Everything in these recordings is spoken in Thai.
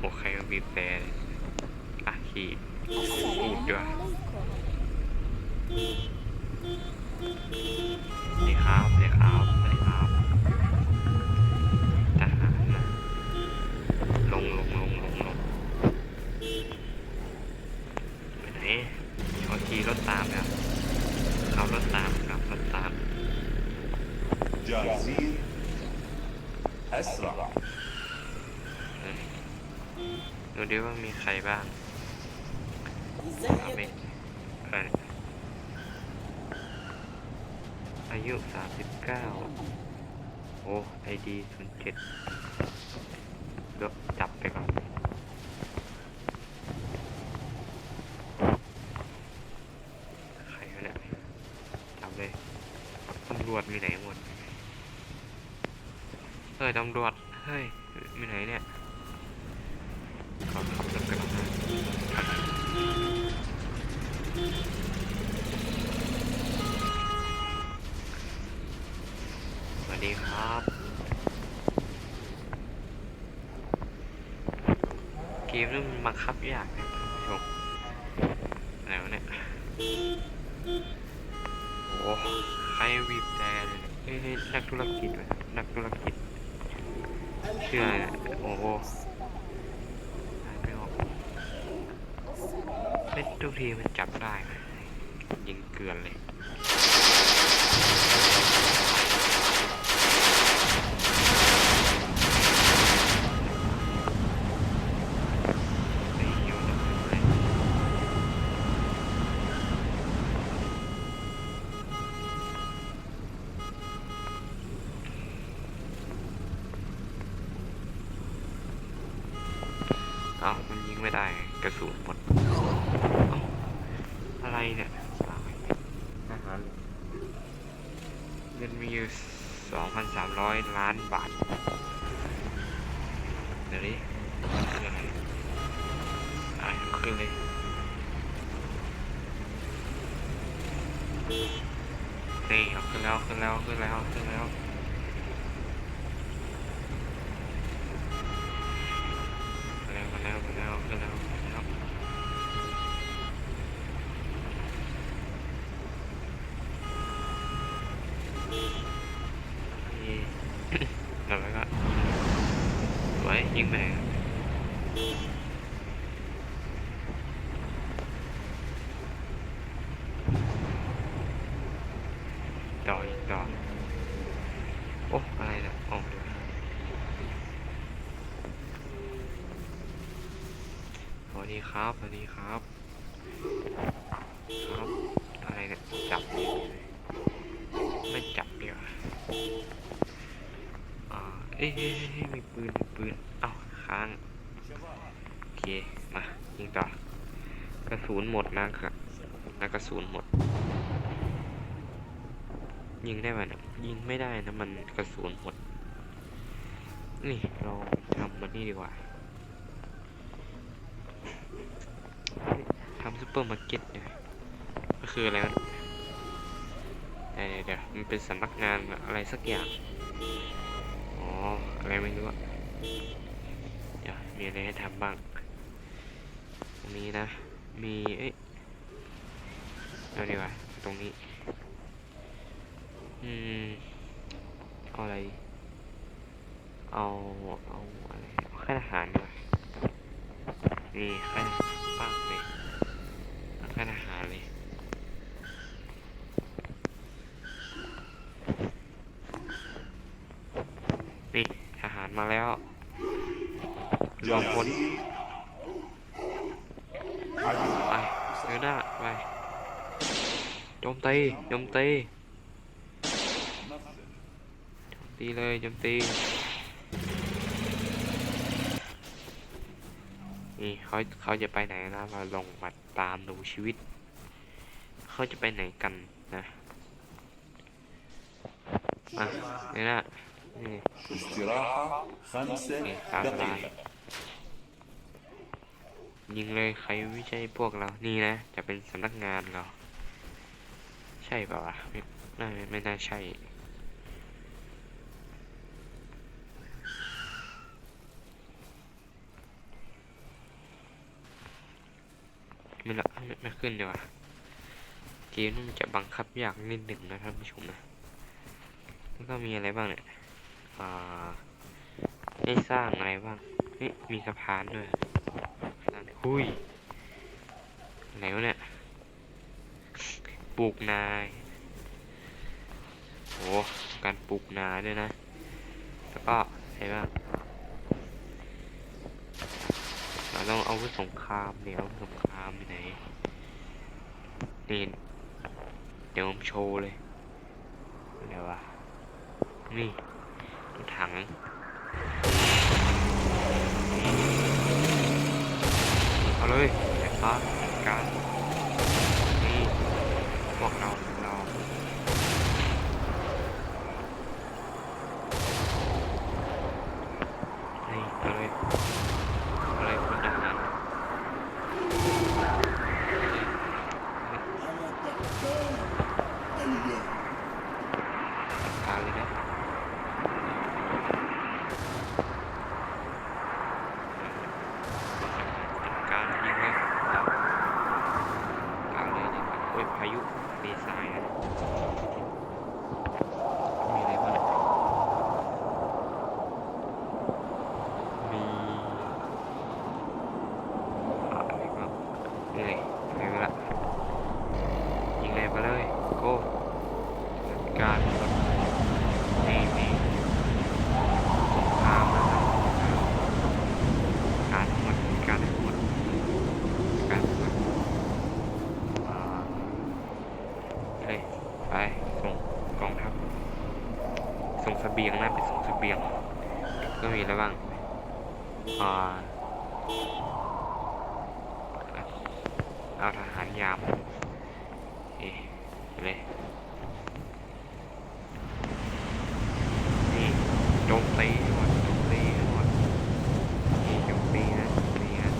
โอเคมันบีบแต่เลยอ่ะขี่ขี่ด้วยนี่ครับนี่ครับนี่ครับทหารนะลงลงลงลงลงไปไหนเขาขี่รถตามครับเขารถตามครับรถตาม جاهزين أسرع ดูดิว่ามีใครบ้างเอาไปเอออายุสามสิบเก้าโอ้ไอดีศูนย์เจ็ดเดี๋ยวจับไปก่อนใครวะเนี่ยจับเลยตำรวจมีไหนหมดเฮ้ยตำรวจเฮ้ย มนี้มันบังคับยากนะท่านผู้ชมอะไรวะเนี่ยโอ้ใครวีบแต่เลยเอ้ยนักธุรกิจวะนักธุรกิจเชื่อเนี่ยโอ้โหไม่ออกเป็นทุกทีมันจับได้ไหมยิงเกลือนเลย ไม่ได้ไงกระสุนหมดเอ้าอะไรเนี่ยสายอาหารเงินมีอยู่สองพันสามร้อยล้านบาทเดี๋ยวนี้คืออะไรอะขึ้นเลยนี่เอาขึ้นแล้วขึ้นแล้วขึ้นแล้วขึ้นแล้ว มาแล้วมาแล้วมาแล้วมาแล้วมาแล้วนี่ แล้วก็ไว้ยิงไปไหนครับต่ออีกต่อโอ้อะไรนะโอ้เดี๋ยว สวัสดี ครับสวัสดีครับ ครับ อะไรเนี่ย จับเลยไม่จับเดี๋ยวอ่าเอ้ยเอ้ยเอ้ยเอ้ยมีปืนมีปืน เอ้าค้าง โอเค มายิงต่อ กระสุนหมดนะครับนะกระสุนหมด ยิงได้ไหมเนี่ยยิงไม่ได้นะมันกระสุนหมด นี่เราทำมันนี่ดีกว่า ทำซู เปอร์มาร์เก็ตเนี่ยก็คืออะไรมันเดี๋ยวเดี๋ยวมันเป็นสำนักงานอะไรสักอย่าง อ๋อ อะไรไม่รู้อะเดี๋ยวมีอะไรให้ทำบ้างตรงนี้นะ มีเอ้ยเอาดีกว่าตรงนี้ อืม เอาอะไร เอา เอาอะไรค่ายทหารดีกว่านี่ค่ายทหารปักเลย ร้านอาหารเลย นี่ทหารมาแล้ว รวมพล جاهزين ไปเดินหน้าไปโจมตีโจมตีโจมตีเลยโจมตี นี่เขาเขาจะไปไหนนะเราลองมาตามดูชีวิต เขาจะไปไหนกันนะอ่ะนี่นะนี่ استراحة خمس إيه، تعال دقائق ยิงเลยใครไม่ใช่พวกเรานี่นะ จะเป็นสำนักงานเรา ใช่เปล่าวะไม่น่ไม่น่าใช่ไม่ละไม่ไม่ขึ้นดีกว่าเกมนี่มันจะบังคับยากนิดหนึ่งนะท่านผู้ชมนะแล้วก็มีอะไรบ้างเนี่ยอ่าให้สร้างอะไรบ้างนี่มีสะพานด้วย สร้างหุยวะเนี่ยปลูกนาโอ้การปลูกนาด้วยนะ แล้วก็อะไรบ้างเราต้องเอาไว้สงครามเดี๋ยวสงครามอยู่ไหนนี่เดี๋ยวผมโชว์เลยเดี๋ยววะนี่ถัง เอาเลยไฟฟ้าการนี่พวกเราพวกเรานี่เอาเลยเอาเลยคุณทหาร ทางเลยนะการยิงเลยการเลยยิงโอ้ย พายุเมษายนะมีอะไรบ้างมีอะไรบ้างนี่เลยไปละยิงเลยไปเลยโก้จัดการหมด นี่นี่สงครามนะครับการทั้งหมดการทั้งหมดการทั้งหมดอ่าเฮ้ยไปส่งกองทัพส่งเสบียงนะไปส่งเสบียง ก็มีอะไรบ้างอ่า เอาทหารยามเอ๊ะเลยนี่โจมตีให้หมดโจมตีให้หมดนี่โจมตีนะนี่นะ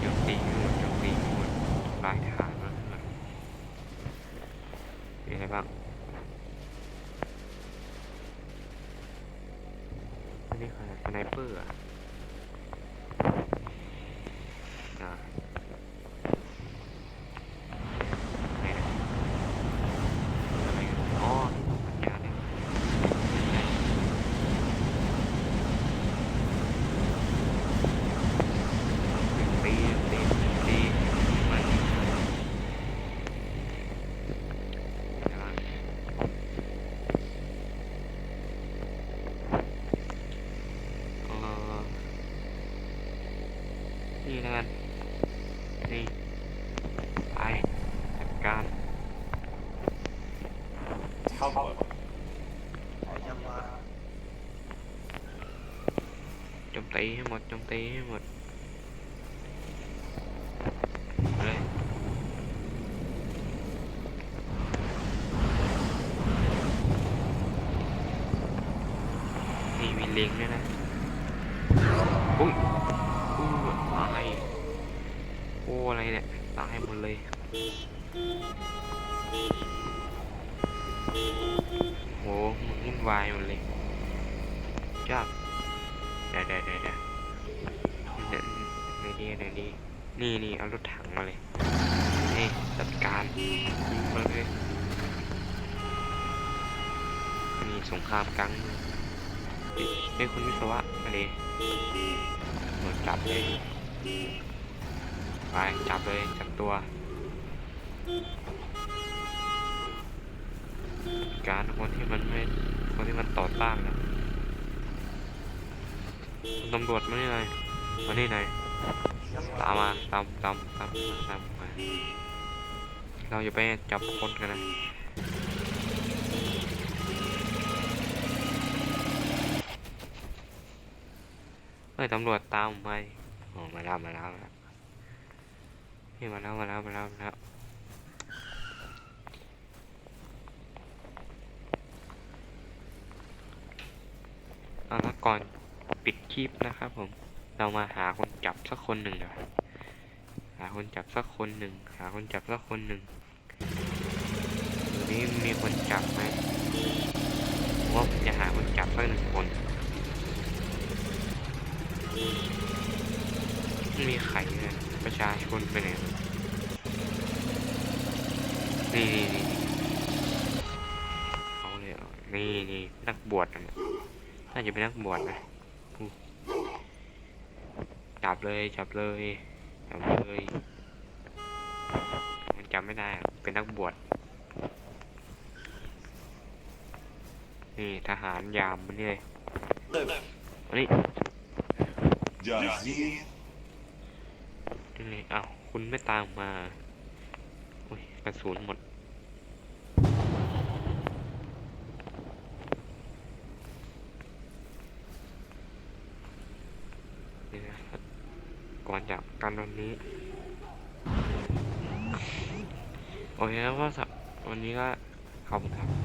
โจมตีให้หมดโจมตีให้หมดลายฐานมันหมดมีอะไรบ้างอันนี้คือสไนเปอร์อะอ่าไหนนะอะไรกันอ๋อที่ส่งสัญญาณเนี่ย ตีตีตีมันเออนี่แล้วกันนี่ไปจัดการ เข้าเข้ายังมาจมตีให้หมดจมตีให้หมดเลยนี่มีลิงด้วยนะอุ้ยตายโอ้อะไรเนี่ยตายหมดเลย โหมันวุ่นวายหมดเลยจ้าเดี๋ยวเดี๋ยวเดี๋ยวเดี๋ยวเดี๋ยวไหนดีไหนดีนี่นี่เอารถถังมาเลยนี่จัดการยิงมาเลยนี่สงครามกลางเฮ้ยคุณวิศวะมาเลยมาจับเลยไปจับเลยจับตัว การคนที่มันไม่คนที่มันต่อต้านนะตำรวจมานี่หนมานี่หนตามมาตามตามตามตามมาเราอย่าไปจับคนกันนะเฮ้ยตำรวจตามมไปโอ้มาแล้วมาแล้วมาแล้วนี่มาแล้วมาแล้วมาแล้ว มาละก่อนปิดคลิปนะครับผม เรามาหาคนจับสักคนหนึ่งเดี๋ยวหาคนจับสักคนหนึ่ง หาคนจับสักคนหนึ่งนี่มีคนจับไหมว่าผมจะหาคนจับสักหนึ่งคน มีใครเลยประชาชนไปไหนนี่นี่นี่เขาเลยนี่นี่นักบวชนะ น่าจะเป็นนักบวชนะจับเลย จับเลย จับเลยมันจำไม่ได้ เป็นนักบวช นี่ทหารยามมันนี่เลยอันนี้นี่เลยอ้าวคุณไม่ตามมา อุ้ยกระสุนหมด ณนวันนี้ โอเคแล้วก็สับวันนี้ก็ขอบคุณครับ